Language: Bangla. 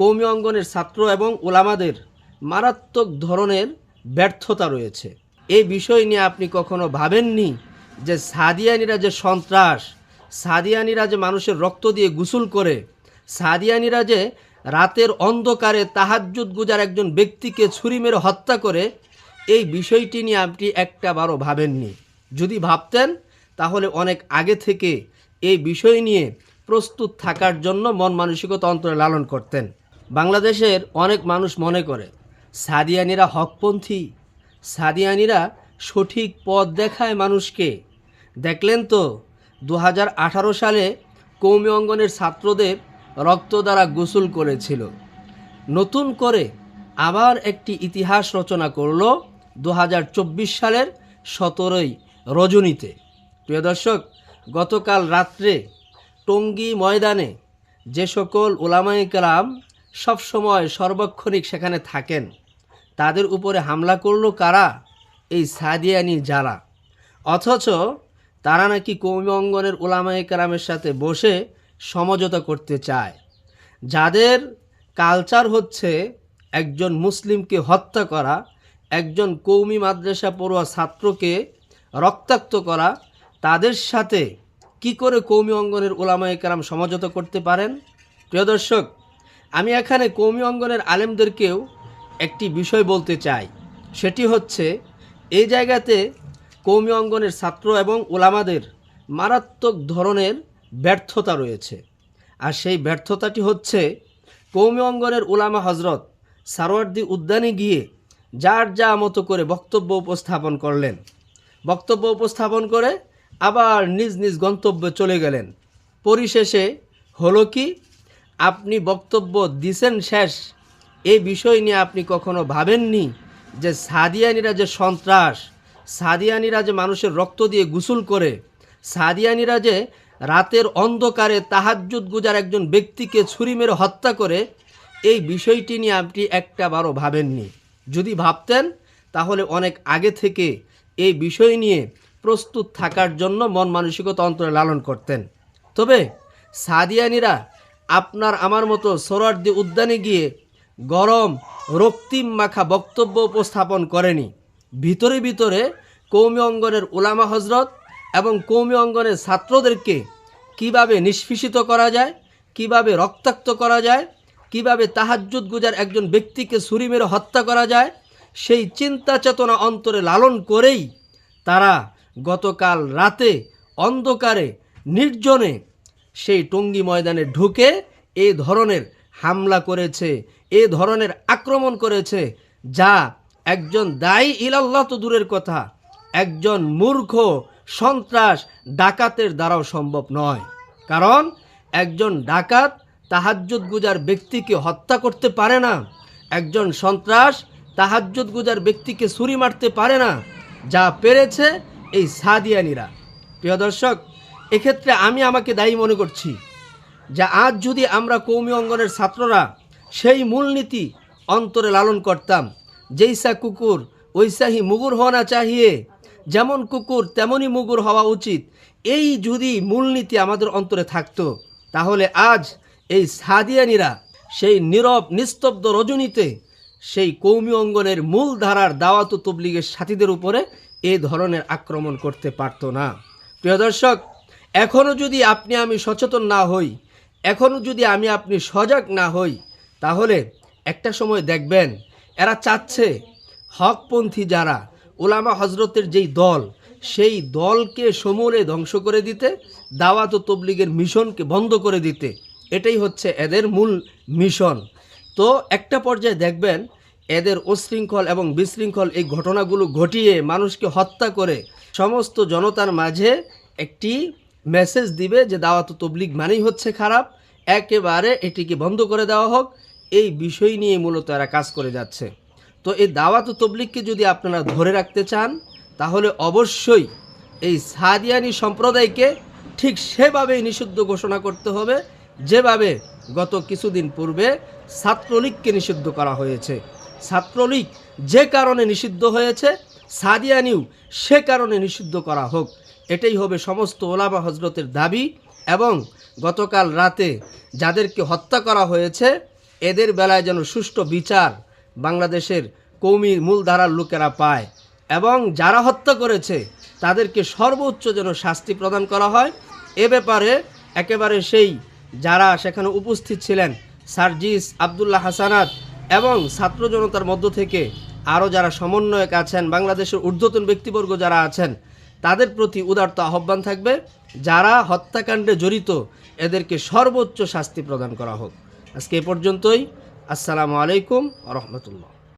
কৌমি অঙ্গনের ছাত্র এবং ওলামাদের মারাত্মক ধরনের ব্যর্থতা রয়েছে। এই বিষয় নিয়ে আপনি কখনো ভাবেননি যে সাদিয়ানিরা যে সন্ত্রাস, সাদিয়ানিরা যে মানুষের রক্ত দিয়ে গোসল করে, সাদিয়ানিরা যে রাতের অন্ধকারে তাহাজ্জুদ গুজার একজন ব্যক্তিকে ছুরি মেরে হত্যা করে, এই বিষয়টি নিয়ে আপনি একটা বারও ভাবেননি। যদি ভাবতেন, তাহলে অনেক আগে থেকে এই বিষয় নিয়ে প্রস্তুত থাকার জন্য মন মানসিকতা অন্তরে লালন করতেন। বাংলাদেশের অনেক মানুষ মনে করে, সাদিয়ানিরা হকপন্থী, সাদিয়ানিরা সঠিক পথ দেখায় মানুষকে। দেখলেন তো দু হাজার আঠারো সালে কৌমি অঙ্গনের ছাত্রদের রক্ত দ্বারা গোসল করেছিল। নতুন করে আবার একটি ইতিহাস রচনা করল দু হাজার চব্বিশ সালের সতেরোই রজনীতে। প্রিয় দর্শক, গতকাল রাত্রে টঙ্গী ময়দানে যে সকল ওলামাই কালাম সবসময় সর্বক্ষণিক সেখানে থাকেন। তাদের উপরে হামলা করল কারা? এই সাদিয়ানি যারা। অথচ তারা নাকি কৌমি অঙ্গনের ওলামাই কালামের সাথে বসে সমঝোতা করতে চায়। যাদের কালচার হচ্ছে একজন মুসলিমকে হত্যা করা, একজন কৌমি মাদ্রাসা পড়ুয়া ছাত্রকে রক্তাক্ত করা, তাদের সাথে কি করে কৌমি অঙ্গনের ওলামায়ে কেরাম সমঝোতা করতে পারেন? প্রিয় দর্শক আমি এখানে কৌমি অঙ্গনের আলেমদেরকেও একটি বিষয় বলতে চাই। সেটি হচ্ছে, এই জায়গাতে কৌমি অঙ্গনের ছাত্র এবং ওলামাদের মারাত্মক ধরনের ব্যর্থতা রয়েছে। আর সেই ব্যর্থতাটি হচ্ছে, কৌমি অঙ্গনের উলামা হজরত সারোয়ার্দি উদ্যানে গিয়ে যার যা মতো করে বক্তব্য উপস্থাপন করলেন। বক্তব্য উপস্থাপন করে আবার নিজ নিজ গন্তব্যে চলে গেলেন। পরিশেষে হলো কি? আপনি বক্তব্য দিছেন শেষ। এই বিষয় নিয়ে আপনি কখনো ভাবেননি যে সাদিয়ানিরা যে সন্ত্রাস, সাদিয়ানিরা যে মানুষের রক্ত দিয়ে গোসল করে, সাদিয়ানিরা যে রাতের অন্ধকারে তাহাজ্জুদ গুজার একজন ব্যক্তিকে ছুরি মেরে হত্যা করে, এই বিষয়টি নিয়ে আপনি একটা বারও ভাবেননি। যদি ভাবতেন, তাহলে অনেক আগে থেকে এই বিষয় নিয়ে প্রস্তুত থাকার জন্য মন মানসিকতা অন্তরে লালন করতেন। তবে সাদিয়ানিরা আপনার আমার মতো সোরার্দি উদ্যানে গিয়ে গরম রক্তিম মাখা বক্তব্য উপস্থাপন করেনি। ভিতরে ভিতরে কৌমি অঙ্গনের উলামা হজরত এবং কৌমি অঙ্গনের ছাত্রদেরকে কীভাবে নিষ্পিষিত করা যায়, কীভাবে রক্তাক্ত করা যায়, কীভাবে তাহাজ্জুদ গুজার একজন ব্যক্তিকে ছুরি মেরে হত্যা করা যায়, সেই চিন্তা চেতনা অন্তরে লালন করেই তারা গতকাল রাতে অন্ধকারে নির্জনে সেই টঙ্গী ময়দানে ঢুকে এই ধরনের হামলা করেছে, এ ধরনের আক্রমণ করেছে, যা একজন দায়ী ইলাল্লাহ তো দূরের কথা, একজন মূর্খ, সন্ত্রাস, ডাকাতের দ্বারাও সম্ভব নয়। কারণ একজন ডাকাত তাহাজ্জুদ গুজার ব্যক্তিকে হত্যা করতে পারে না, একজন সন্ত্রাস তাহাজ্জুদ গুজার ব্যক্তিকে ছুরি মারতে পারে না, যা পেরেছে এই সাদিয়ানিরা। প্রিয় দর্শক এক্ষেত্রে আমি আমাকে দায়ী মনে করছি যে আজ যদি আমরা কৌমি অঙ্গনের ছাত্ররা সেই মূলনীতি অন্তরে লালন করতাম যেইসা কুকুর ওইসাহি মুগুর হওয়া না চাহিয়ে, যেমন কুকুর তেমনই মুগুর হওয়া উচিত, এই যদি মূলনীতি আমাদের অন্তরে থাকতো, তাহলে আজ এই সাদিয়ানিরা সেই নীরব, নিস্তব্ধ রজনীতে সেই কৌমি অঙ্গনের মূল ধারার দাওয়াত তবলিগের সাথীদের উপরে এ ধরনের আক্রমণ করতে পারতো না। প্রিয় দর্শক এখনও যদি আপনি আমি সচেতন না হই এখনও যদি আমি আপনি সজাগ না হই, তাহলে একটা সময় দেখবেন এরা চাচ্ছে হকপন্থী যারা, ওলামা হজরতের যেই দল, সেই দলকে সমূলে ধ্বংস করে দিতে, দাওয়াত ও তবলিগের মিশনকে বন্ধ করে দিতে। এটাই হচ্ছে এদের মূল মিশন। তো একটা পর্যায়ে দেখবেন এদের উশৃঙ্খল এবং বিশৃঙ্খল এই ঘটনাগুলো ঘটিয়ে মানুষকে হত্যা করে সমস্ত জনতার মাঝে একটি মেসেজ দিবে যে দাওয়াত তবলিগ মানেই হচ্ছে খারাপ, একেবারে এটিকে বন্ধ করে দেওয়া হোক, এই বিষয় নিয়ে মূলত এরা কাজ করে যাচ্ছে। তো এই দাওয়াত তবলিগকে যদি আপনারা ধরে রাখতে চান, তাহলে অবশ্যই এই সাদিয়ানি সম্প্রদায়কে ঠিক সেভাবেই নিষিদ্ধ ঘোষণা করতে হবে, যেভাবে গত কিছুদিন পূর্বে ছাত্রলীগকে নিষিদ্ধ করা হয়েছে। ছাত্রলীগ যে কারণে নিষিদ্ধ হয়েছে, সাদিয়ানিও সে কারণে নিষিদ্ধ করা হোক। এটাই হবে সমস্ত ওলামা হজরতের দাবি এবং গতকাল রাতে যাদেরকে হত্যা করা হয়েছে, এদের বেলায় যেন সুষ্ঠু বিচার বাংলাদেশের কৌমি মূলধারার লোকেরা পায় এবং যারা হত্যা করেছে, তাদেরকে সর্বোচ্চ যেন শাস্তি প্রদান করা হয়। এ ব্যাপারে একেবারে সেই যারা সেখানে উপস্থিত ছিলেন, সার্জিস আবদুল্লাহ হাসানাত এবং ছাত্র জনতার মধ্য থেকে আরও যারা সমন্বয়ক আছেন, বাংলাদেশের ঊর্ধ্বতন ব্যক্তিবর্গ যারা আছেন তাদের প্রতি উদারত আহ্বান থাকবে। যারা হত্যাকাণ্ডে জড়িত, এদেরকে সর্বোচ্চ শাস্তি প্রদান করা হোক। আজকে এ পর্যন্তই। আসসালামু আলাইকুম রহমতুল্লাহ।